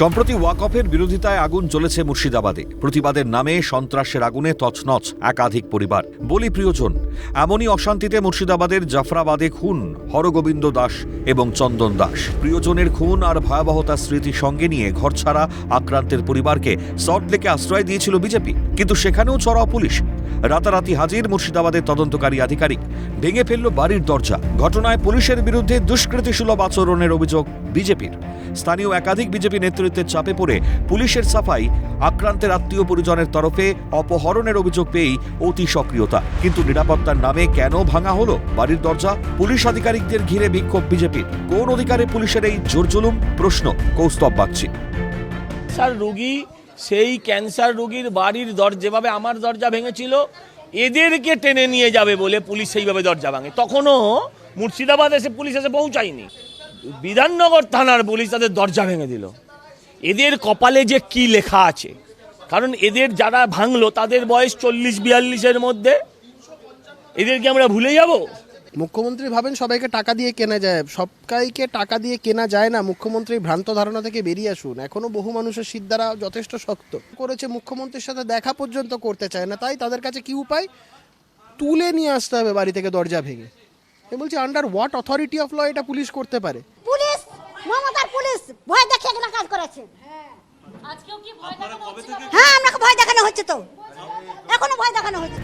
সম্প্রতি ওয়াকফের বিরোধিতায় আগুন জ্বলেছে মুর্শিদাবাদে। প্রতিবাদের নামে সন্ত্রাসের আগুনে তছনছ একাধিক পরিবার। বলি প্রিয়জন, এমনই অশান্তিতে মুর্শিদাবাদের জাফরাবাদে খুন হরগোবিন্দ দাস এবং চন্দন দাস। প্রিয়জনের খুন আর ভয়াবহতার স্মৃতি সঙ্গে নিয়ে ঘরছাড়া আক্রান্তের পরিবারকে সল্টলেকে আশ্রয় দিয়েছিল বিজেপি। কিন্তু সেখানেও চড়াও পুলিশ। রাতারাতি হাজির মুর্শিদাবাদের তদন্তকারী আধিকারিক। ভেঙে ফেলল বাড়ির দরজা। ঘটনায় পুলিশের বিরুদ্ধে দুষ্কৃতিসুলভ আচরণের অভিযোগ বিজেপির। স্থানীয় একাধিক বিজেপি নেতৃত্বের চাপে পড়ে পুলিশের সাফাই, আক্রান্তের আত্মীয় পরিজনের তরফে অপহরণের অভিযোগ পেয়েই অতি সক্রিয়তা। কিন্তু নিরাপত্তার নামে কেন ভাঙা হলো বাড়ির দরজা? পুলিশ আধিকারিকদের ঘিরে বিক্ষোভ বিজেপির। কোন অধিকারে পুলিশের এই জোরজুলুম? প্রশ্ন কৌস্তব বাগচি। ক্যান্সার রুগী সেই ক্যান্সার রুগীর বাড়ির দরজা যেভাবে আমার দরজা ভেঙেছিল, এদেরকে টেনে নিয়ে যাবে বলে পুলিশ সেইভাবে দরজা ভাঙে। তখনও মুর্শিদাবাদ এসে পুলিশ এসে পৌঁছায়নি। বিধাননগর থানার পুলিশ তাদের দরজা ভেঙে দিল। এদের কপালে যে কি লেখা আছে? কারণ এদের যারা ভাঙলো, তাদের বয়স চল্লিশ বিয়াল্লিশের মধ্যে। এদেরকে আমরা ভুলে যাব? মুখ্যমন্ত্রী ভাবেন সবাইকে টাকা দিয়ে কেনা যায়। সবাইকে টাকা দিয়ে কেনা যায় না। মুখ্যমন্ত্রী ভ্রান্ত ধারণা থেকে বেরিয়ে আসুন। এখনও বহু মানুষের সিদ্ধারা যথেষ্ট শক্ত। করেছে মুখ্যমন্ত্রীর সাথে দেখা পর্যন্ত করতে চায় না। তাই তাদের কাছে কি উপায়? তুলে নিয়ে আসতে হবে বাড়ি থেকে দরজা ভেঙে। আমি বলছি under what authority of law এটা পুলিশ করতে পারে? পুলিশ! মমতার পুলিশ! ভয় দেখিয়ে কাজ করেছে। আজকেও কি ভয় দেখানো হচ্ছিল? হ্যাঁ আপনাকে ভয় দেখানো হচ্ছে তো। এখনও ভয় দেখানো হচ্ছে।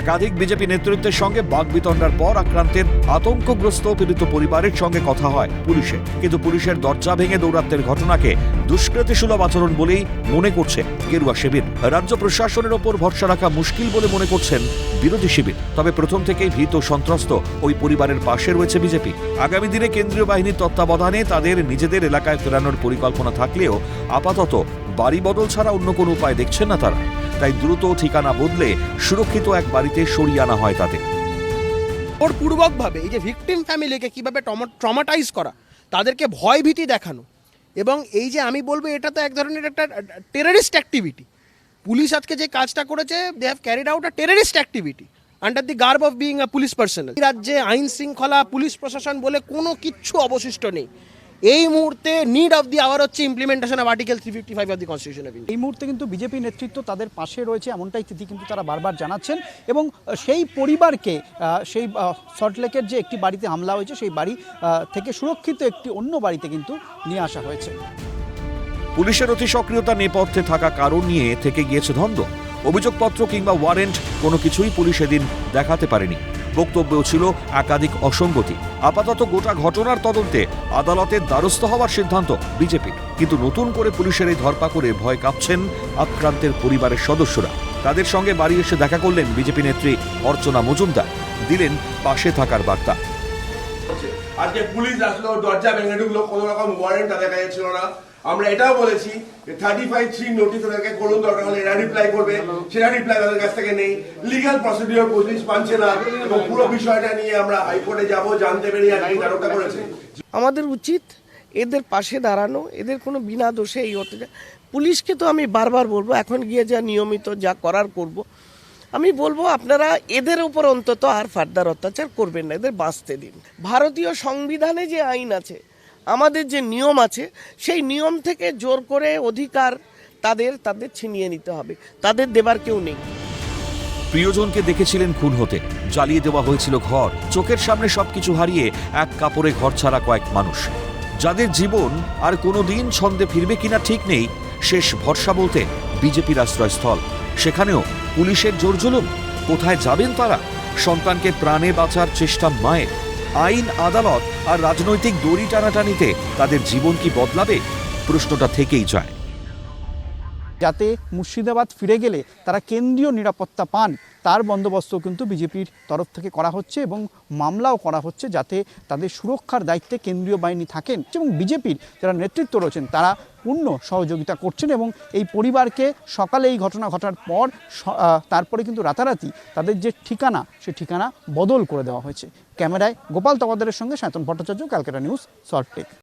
একাধিক বিজেপি নেতৃত্বের সঙ্গে বাগবিতণ্ডার পর আক্রান্তের আতঙ্কগ্রস্ত পীড়িত পরিবারের সঙ্গে কথা হয় পুলিশে। কিন্তু পুলিশের দরজা ভেঙে দৌরাত্মের ঘটনাকে দুষ্কৃতিসুলভ আচরণ বলেই মনে করছে গেরুয়া শিবির। রাজ্য প্রশাসনের ওপর ভরসা রাখা মুশকিল বলে মনে করছেন বিরোধী শিবির। তবে প্রথম থেকেই ভীত সন্ত্রস্ত ওই পরিবারের পাশে রয়েছে বিজেপি। আগামী দিনে কেন্দ্রীয় বাহিনীর তত্ত্বাবধানে তাদের নিজেদের এলাকায় ফেরানোর পরিকল্পনা থাকলেও আপাতত বাড়ি বদল ছাড়া অন্য কোনো উপায় দেখছেন না তারা। তাই দ্রুত ঠিকানা বদলে সুরক্ষিত এক বাড়িতে সরিয়ে আনা হয় তাদের। ওর পূর্বকভাবে এই যে ভিকটিম ফ্যামিলিকে কীভাবে ট্রমাটাইজ করা, তাদেরকে ভয় ভীতি দেখানো এবং এই যে আমি বলব এটা তো এক ধরনের একটা টেররিস্ট অ্যাক্টিভিটি পুলিশ আজকে যে কাজটা করেছে they have carried out a terrorist activity under the garb of being a police personal রাজ্যে আইন শৃঙ্খলা, পুলিশ প্রশাসন বলে কোনো কিচ্ছু অবশিষ্ট নেই। এই মুহূর্তে নিড অফ দি আওয়ার হচ্ছে implementation of article three fifty five of the constitution of এই মুহূর্তে কিন্তু বিজেপি নেতৃত্ব তাদের পাশে রয়েছে এমনটাই স্থিতি কিন্তু তারা বারবার জানাচ্ছেন এবং সেই পরিবারকে সেই সল্টলেকের যে একটি বাড়িতে হামলা হয়েছে সেই বাড়ি থেকে সুরক্ষিত একটি অন্য বাড়িতে কিন্তু নিয়ে আসা হয়েছে। পুলিশের অতি সক্রিয়তা নেপথ্যে থাকা কারণ নিয়ে থেকে গিয়েছে ধন্দ অভিযোগপত্র কিংবা ওয়ারেন্ট কোনো কিছুই পুলিশ এদিন দেখাতে পারেনি। বক্তব্যও ছিল একাধিক অসঙ্গতি। আপাতত গোটা ঘটনার তদন্তে আদালতের দ্বারস্থ হওয়ার সিদ্ধান্ত বিজেপি। কিন্তু নতুন করে পুলিশের এই ধরপাকড়ে ভয় কাঁপছেন আক্রান্তের পরিবারের সদস্যরা। তাদের সঙ্গে বাড়ি এসে দেখা করলেন বিজেপি নেত্রী অর্চনা মজুমদার। দিলেন পাশে থাকার বার্তা। আজকে পুলিশ আসলো, দরজা ভেঙে ঢুকলো, কোনো রকম ওয়ারেন্ট তাদের কাছে ছিল না। আমরা এটাও বলেছি থার্টি ফাইভ থ্রি নোটিস তাদেরকে করুন দরকার হলে, এরা রিপ্লাই করবে। সেটা রিপ্লাই তাদের কাছ থেকে নেই। লিগাল প্রসিডিওর পুলিশ মানছে না এবং পুরো বিষয়টা নিয়ে আমরা হাইকোর্টে যাব, জানতে পেরে আইন তারকটা করেছে। আমাদের উচিত এদের পাশে দাঁড়ানো, এদের কোনো বিনা দোষে এই হতে পুলিশকে তো আমি বারবার বলব, এখন গিয়ে যা নিয়মিত যা করার করব আমি বলব, আপনারা এদের উপর অন্তত আর ফার্দার অত্যাচার করবেন না, এদের বাঁচতে দিন। ভারতীয় সংবিধানে যে আইন আছে, আমাদের যে নিয়ম আছে, সেই নিয়ম থেকে জোর করে অধিকার তাদের তাদের ছিনিয়ে নিতে হবে। তাদের দেবার কেউ নেই। প্রিয়জনকে দেখেছিলেন খুন হতে। জ্বালিয়ে দেওয়া হয়েছিল ঘর। চোখের সামনে সবকিছু হারিয়ে এক কাপড়ে ঘর ছাড়া কয়েক মানুষ। যাদের জীবন আর কোনো দিন ছন্দে ফিরবে কিনা ঠিক নেই, শেষ ভরসা বলতে বিজেপির আশ্রয়স্থল। সেখানেও পুলিশের জোর জুলুম। কোথায় যাবেন তারা? সন্তানকে প্রাণে বাঁচার চেষ্টা মায়ের। আইন, আদালত আর রাজনৈতিক দড়ি টানাটানিতে তাদের জীবন কি বদলাবে? প্রশ্নটা থেকেই যায়। যাতে মুর্শিদাবাদ ফিরে গেলে তারা কেন্দ্রীয় নিরাপত্তা পান। তার বন্দোবস্ত কিন্তু বিজেপির তরফ থেকে করা হচ্ছে এবং মামলাও করা হচ্ছে যাতে তাদের সুরক্ষার দায়িত্বে কেন্দ্রীয় বাহিনী থাকেন এবং বিজেপির যারা নেতৃত্ব রয়েছেন, তারা পূর্ণ সহযোগিতা করছেন এবং এই পরিবারকে সকালে এই ঘটনা ঘটার পর তারপরে কিন্তু রাতারাতি তাদের যে ঠিকানা, সে ঠিকানা বদল করে দেওয়া হয়েছে। ক্যামেরায় গোপাল তবাদারের সঙ্গে সায়তন ভট্টাচার্য, ক্যালকাটা নিউজ সল্টটেক